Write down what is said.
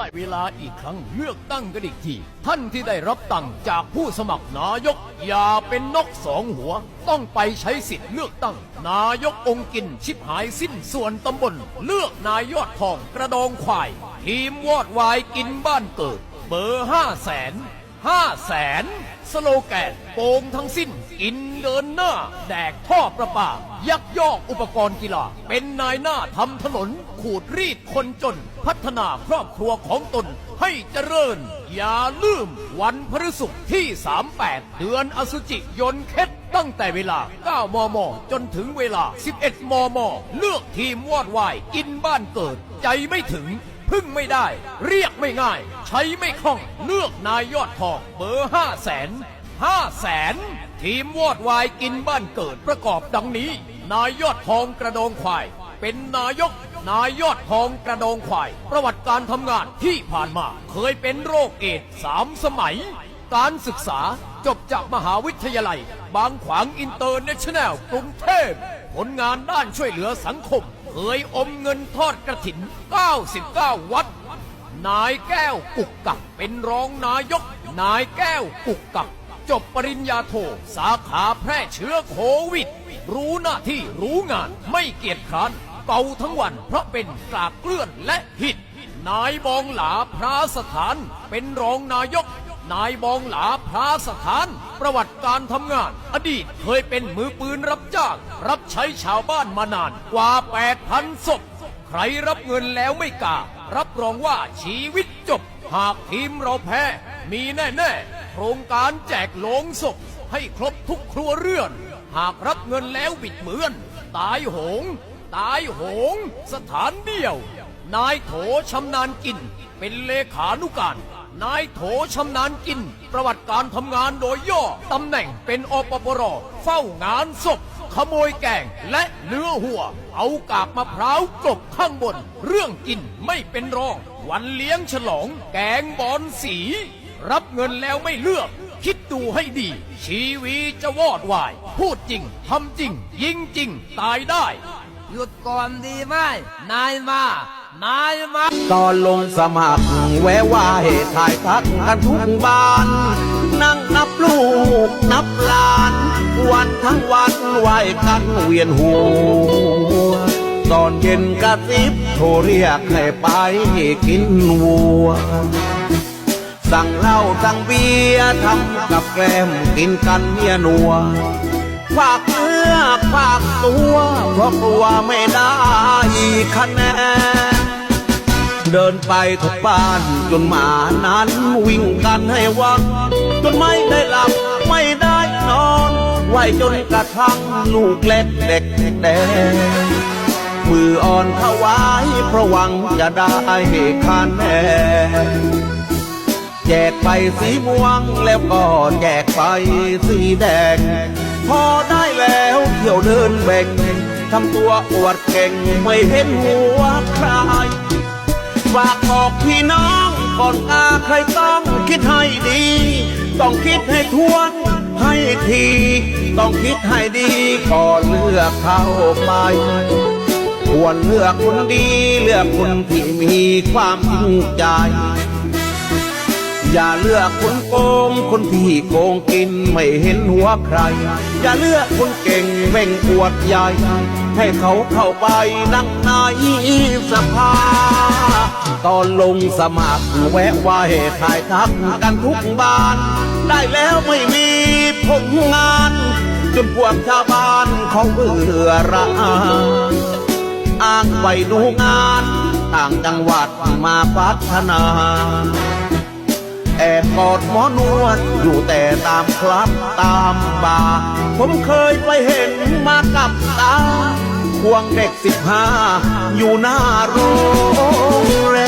ได้เวลาอีกครั้งเลือกตั้งกันอีกที ท่านที่ได้รับตังค์จากผู้สมัครนายก อย่าเป็นนกสองหัว ต้องไปใช้สิทธิ์เลือกตั้ง นายกองค์กินชิบหายสิ้นส่วนตำบล เลือกนายยอดทองกระดองควาย ทีมวอดวายกินบ้านเกิด เบอร์ห้าแสน ห้าแสนสโลแกนโกงทั้งสิ้น กินเดินหน้า แดกท่อประปา ยักยอกอุปกรณ์กีฬา เป็นนายหน้าทำถนน ขูดรีดคนจน พัฒนาครอบครัวของตนให้เจริญ อย่าลืม วันพฤศุกร์ที่ 38 เดือนอสุจิยนเคสตั้งแต่เวลา 9 มม จนถึงเวลา 11 มม เลือกทีมวอดวาย กินบ้านเกิด ใจไม่ถึง พึ่งไม่ได้ เรียกไม่ง่าย ใช้ไม่คล่อง เลือกนายยอดทองเบอร์ห้าแสนห้าแสนทีมวอดวายกินบ้านเกิดประกอบดังนี้ นายยอดทองกระโดงควาย เป็นนายก นายยอดทองกระโดงควาย ประวัติการทำงานที่ผ่านมา เคยเป็นโรคเอดส์สามสมัย การศึกษาจบจากมหาวิทยาลัย บางขวางอินเตอร์เนชั่นแนลกรุงเทพผลงานด้านช่วยเหลือสังคม เคยอมเงินทอดกระถิน 99 วัด นายแก้วกุกกักเป็นรองนายก นายแก้วกุกกักจบปริญญาโท สาขาแพร่เชื้อโควิด รู้หน้าที่รู้งานไม่เกียจคร้านเป่าทั้งวันเพราะเป็นกากเกลื่อนและหิดนายบองหลาพระสถานเป็นรองนายก นายบองหลาพระสถาน ประวัติการทำงาน อดีตเคยเป็นมือปืนรับจ้าง รับใช้ชาวบ้านมานานกว่า 8,000ศพใครรับเงินแล้วไม่กล้ารับรองว่าชีวิตจบ หากทีมเราแพ้ มีแน่ๆ โครงการแจกโลงศพ ให้ครบทุกครัวเรือน หากรับเงินแล้วบิดเบือน ตายโหง ตายโหง สถานเดียว นายโถชำนาญกิน เป็นเลขานุการ นายโถชำนาญกิน ประวัติการทำงานโดยย่อตำแหน่งเป็นอปปรเฝ้างานศพ ขโมยแกงและเนื้อหัว เอากากมะพร้าวกลบข้างบน เรื่องกินไม่เป็นรอง วันเลี้ยงฉลอง แกงบอนสี รับเงินแล้วไม่เลือก คิดดูให้ดี ชีวีจะวอดวาย พูดจริงทำจริง ยิงจริง ตายได้ หยุดก่อนดีไหมนายมา นายมาตอนลงสมัครแวะว่าเหตุถ่ายทักกันทุกบ้าน นั่งนับลูกนับลาน วันทั้งวันไหวกันเวียนหัว ตอนเย็นกระซิบโทรเรียกให้ไปกินวัว สั่งเหล้าสั่งเบียร์ทำกับแกล้มกินกันเมียนัวฝากเนื้อฝากตัวเพราะกลัวไม่ได้คะแนน เดินไปทุกบ้านจนหมานั้นวิ่งกันให้วัง จนไม่ได้หลับไม่ได้นอนไหวจนกระทั่งลูกเล็กเด็กแดงมืออ่อนถวายเพราะหวังจะได้คะแนนแจกไปสีม่วงแล้วก็แจกไปสีแดง พอได้แล้วเที่ยวเดินแบ่งทำตัวอวดเก่งไม่เห็นหัวใคร ฝากบอกพี่น้องก่อนอาใครต้องคิดให้ดี ต้องคิดให้ทวนให้ที ต้องคิดให้ดีก่อนเลือกเข้าไปควรเลือกคนดี เลือกคนที่มีความจริงใจ อย่าเลือกคนโกงคนที่โกงกินไม่เห็นหัวใคร อย่าเลือกคนเก่งเบ่งปวดใหญ่ให้เขาเข้าไปนั่งในสภา ตอนลงสมัครแวะไหวถ่ายทักกันทุกบ้าน ได้แล้วไม่มีผลงาน จนพวกชาวบ้านเขาเบื่อระอาอ้างไปดูงาน ต่างจังหวัดมาพัฒนา แอบกอดหมอนวด อยู่แต่ตามคลับตามบาร์ผมเคยไปเห็นมากับตา ควงเด็กสิบห้าอยู่หน้าโรงแร